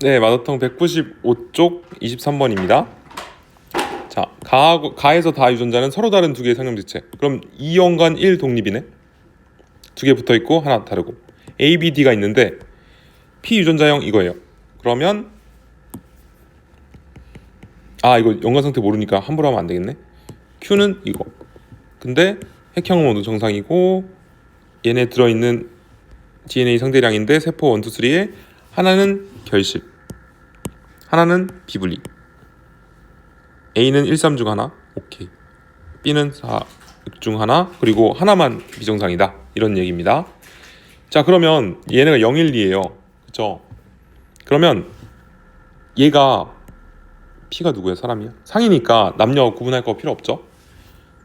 네, 마더텅 195쪽 23번입니다. 자, 가하고, 가에서 다 유전자는 서로 다른 두 개의 상형지체. 그럼 2연간 1 독립이네. 두 개 붙어 있고 하나 다르고. A, B, D가 있는데 P 유전자형 이거예요. 그러면 아 이거 연관 상태 모르니까 함부로 하면 안 되겠네. Q는 이거. 근데 핵형은 모두 정상이고 얘네 들어 있는 DNA 상대량인데 세포 1, 2, 3에 하나는 결실, 하나는 비분리. A는 1, 3 중 하나, 오케이. B는 4, 6중 하나, 그리고 하나만 비정상이다. 이런 얘기입니다. 자, 그러면 얘네가 0, 1, 2예요. 그쵸? 그러면 얘가 P가 누구야? 사람이야? 상이니까 남녀 구분할 거 필요 없죠?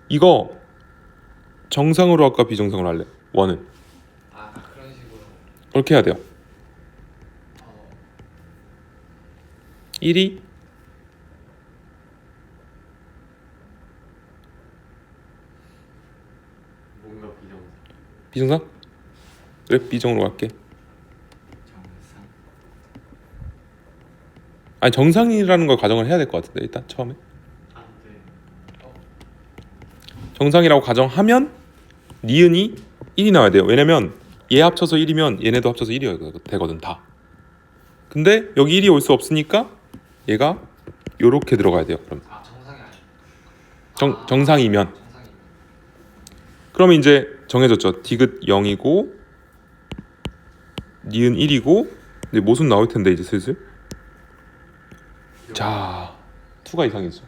이거 정상으로 할까 비정상으로 할래? 원은 아 그런 식으로 그렇게 해야 돼요. 1이 뭔가 비정상 비정상? 그래 비정으로 갈게. 정상 아니 정상이라는 걸 가정을 해야 될 것 같은데 일단 처음에 안돼 어, 정상이라고 가정하면 니은이 1이 나와야 돼요. 왜냐면 얘 합쳐서 1이면 얘네도 합쳐서 1이 되거든 다. 근데 여기 1이 올 수 없으니까 얘가 요렇게 들어가야 돼요. 그럼. 아 정상이 아니 정 아, 정상이면. 정상이 그러면 이제 정해졌죠. 디귿 0이고 니은 1이고 근데 모순 나올 텐데 이제 슬슬. 자 2가 이상해져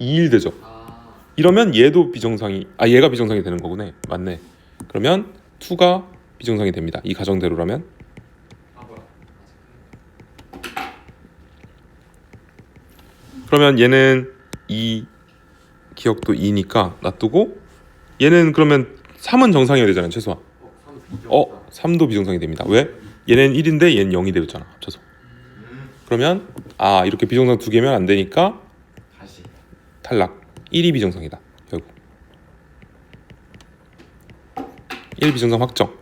2일 되죠. 아. 이러면 얘도 비정상이 아 얘가 비정상이 되는 거구나. 맞네. 그러면 2가 비정상이 됩니다. 이 가정대로라면 아 뭐야 그러면 얘는 2 기억도 2니까 놔두고 얘는 그러면 3은 정상이어야 되잖아요 최소한. 어, 3 비정상 어 3도 비정상이 됩니다. 왜? 얘는 1인데 얘는 0이 되었잖아 합쳐서. 음, 그러면 아 이렇게 비정상 두 개면 안 되니까 탈락. 1이 비정상이다 결국. 1 비정상 확정.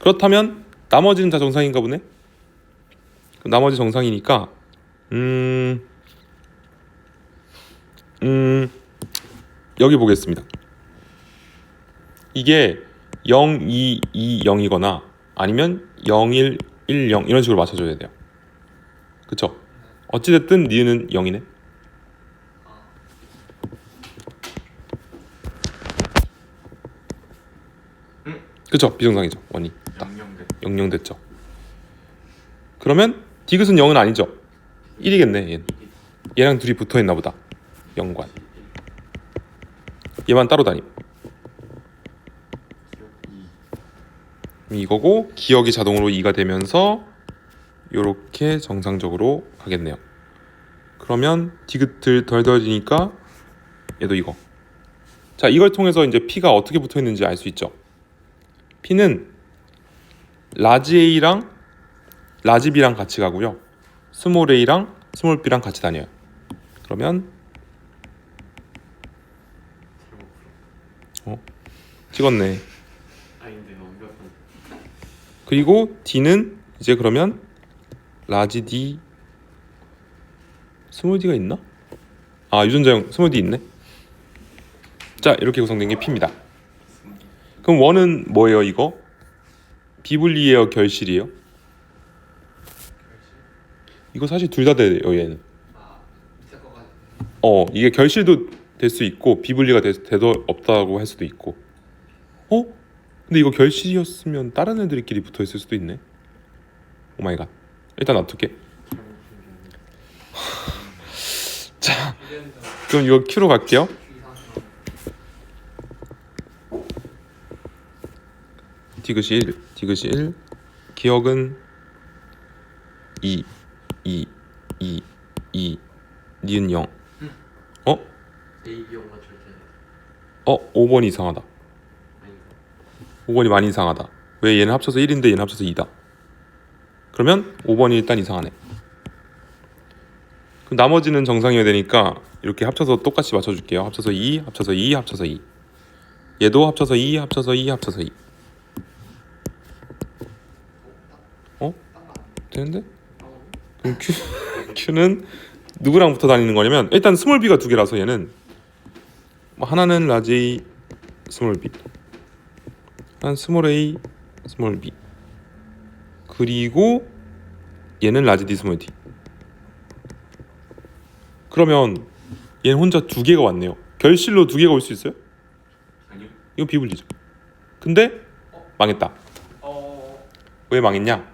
그렇다면 나머지는 다 정상인가 보네? 나머지 정상이니까 음, 음. 여기 보겠습니다. 이게 0, 2, 2, 0이거나 아니면 0, 1, 1, 0 이런 식으로 맞춰줘야 돼요. 그쵸? 어찌됐든 니은은 0이네. 그쵸? 비정상이죠. 원이. 딱. 영영대. 영영 됐죠. 그러면 디귿은 0은 아니죠 1이겠네 얘는. 얘랑 둘이 붙어있나 보다. 연관. 얘만 따로 다님. 기억 2 이거고 기억이 자동으로 2가 되면서 요렇게 정상적으로 가겠네요. 그러면 디귿을 덜덜이니까 얘도 이거. 자 이걸 통해서 이제 P가 어떻게 붙어있는지 알 수 있죠? P는 라지 A랑 라지 B랑 같이 가고요 스몰 A랑 스몰 B랑 같이 다녀요 그러면 풀어 찍었네 그리고 D는 이제 그러면 라지 D 스몰 D가 있나? 아 유전자형 스몰 D 있네. 자 이렇게 구성된 게 P입니다. 그럼 원은 뭐예요 이거? 비분리예요 결실이에요? 이거 사실 둘 다 돼요 얘는. 어 이게 결실도 될 수 있고 비분리가 될 되도 없다고 할 수도 있고. 어? 근데 이거 결실이었으면 다른 애들끼리 붙어 있을 수도 있네. 오 마이 갓. 일단 놔둘게. 자 그럼 이거 Q로 갈게요. 디귿이 1, 디귿이 1, 기억은 2, 2, 2, 2, 니은 0. 어? B 영만 절대 어? 5번이 이상하다. 아닌가 5번이 많이 이상하다. 왜 얘는 합쳐서 1인데 얘는 합쳐서 2다. 그러면 5번이 일단 이상하네. 그럼 나머지는 정상이어야 되니까 이렇게 합쳐서 똑같이 맞춰줄게요. 합쳐서 2, 합쳐서 2, 합쳐서 2. 얘도 합쳐서 2, 합쳐서 2, 합쳐서 2. 어? 아, 되는데? 어. Q, Q는 누구랑 붙어 다니는 거냐면 일단 스몰 b가 두 개라서 얘는 뭐 하나는 라지 스몰 b 하나는 스몰 a 스몰 b 그리고 얘는 라지 D 스몰 d 그러면 얘는 혼자 두 개가 왔네요 결실로 두 개가 올 수 있어요? 아니요. 이거 비불리죠 근데 망했다 어. 왜 망했냐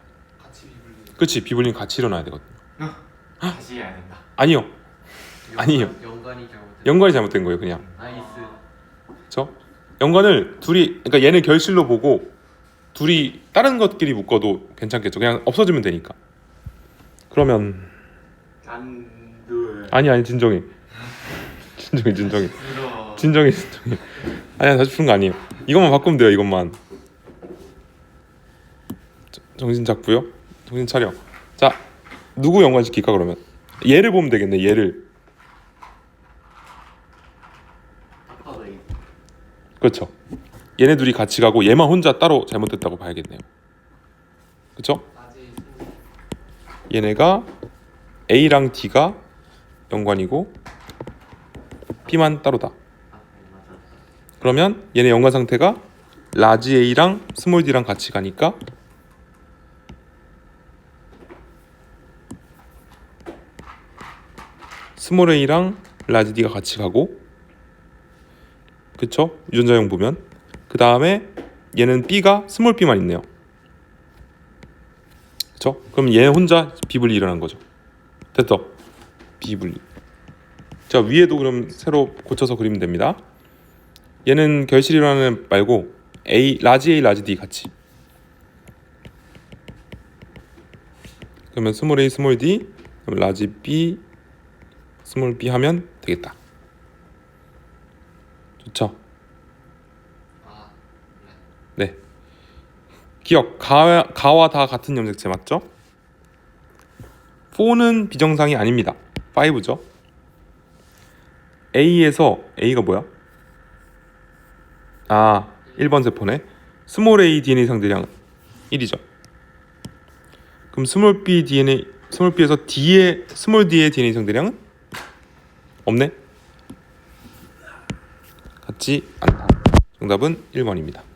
그치 비불리는 같이 일어나야 되거든 다시 해야 된다. 아니요 아니에요. 연관이 잘못. 연관이 잘못된 거예요 그냥 나이스. 그렇죠? 연관을 둘이 그러니까 얘는 결실로 보고 둘이 다른 것끼리 묶어도 괜찮겠죠. 그냥 없어지면 되니까. 그러면 안돼. 아니 아니 진정해. 진정해 진정해. 진정해 진정해. 아니야 다시 푸는 거 아니에요. 이것만 바꾸면 돼요. 이것만. 저- 정신 잡고요. 정신 차려. 자 누구 연관 시킬까 그러면? 얘를 보면 되겠네. 얘를. 그렇죠. 얘네 둘이 같이 가고 얘만 혼자 따로 잘못됐다고 봐야겠네요. 그렇죠? 얘네가 A랑 D가 연관이고 B만 따로다. 그러면 얘네 연관 상태가 라지 A랑 스몰 D랑 같이 가니까 스몰 A랑 라지 D가 같이 가고 그쵸? 유전자형 보면 그 다음에 얘는 B가 스몰 B만 있네요. 그쵸? 그럼 얘 혼자 비분리 일어난 거죠. 됐어. 비분리. 자 위에도 그럼 새로 고쳐서 그리면 됩니다. 얘는 결실 일어나는 말고 A 라지 A 라지 D 같이. 그러면 스몰 A 스몰 D 라지 B 스몰 B 하면 되겠다. 좋죠. 아. 네. 기억 가, 가와 다 같은 염색체 맞죠? 4는 비정상이 아닙니다. 5죠. A에서 A가 뭐야? 아 1번 세포네. 스몰 A DNA 상대량은 1이죠. 그럼 스몰 B DNA 스몰 B에서 D의 스몰 D의 DNA 상대량은 없네. 같지 않다. 정답은 1번입니다.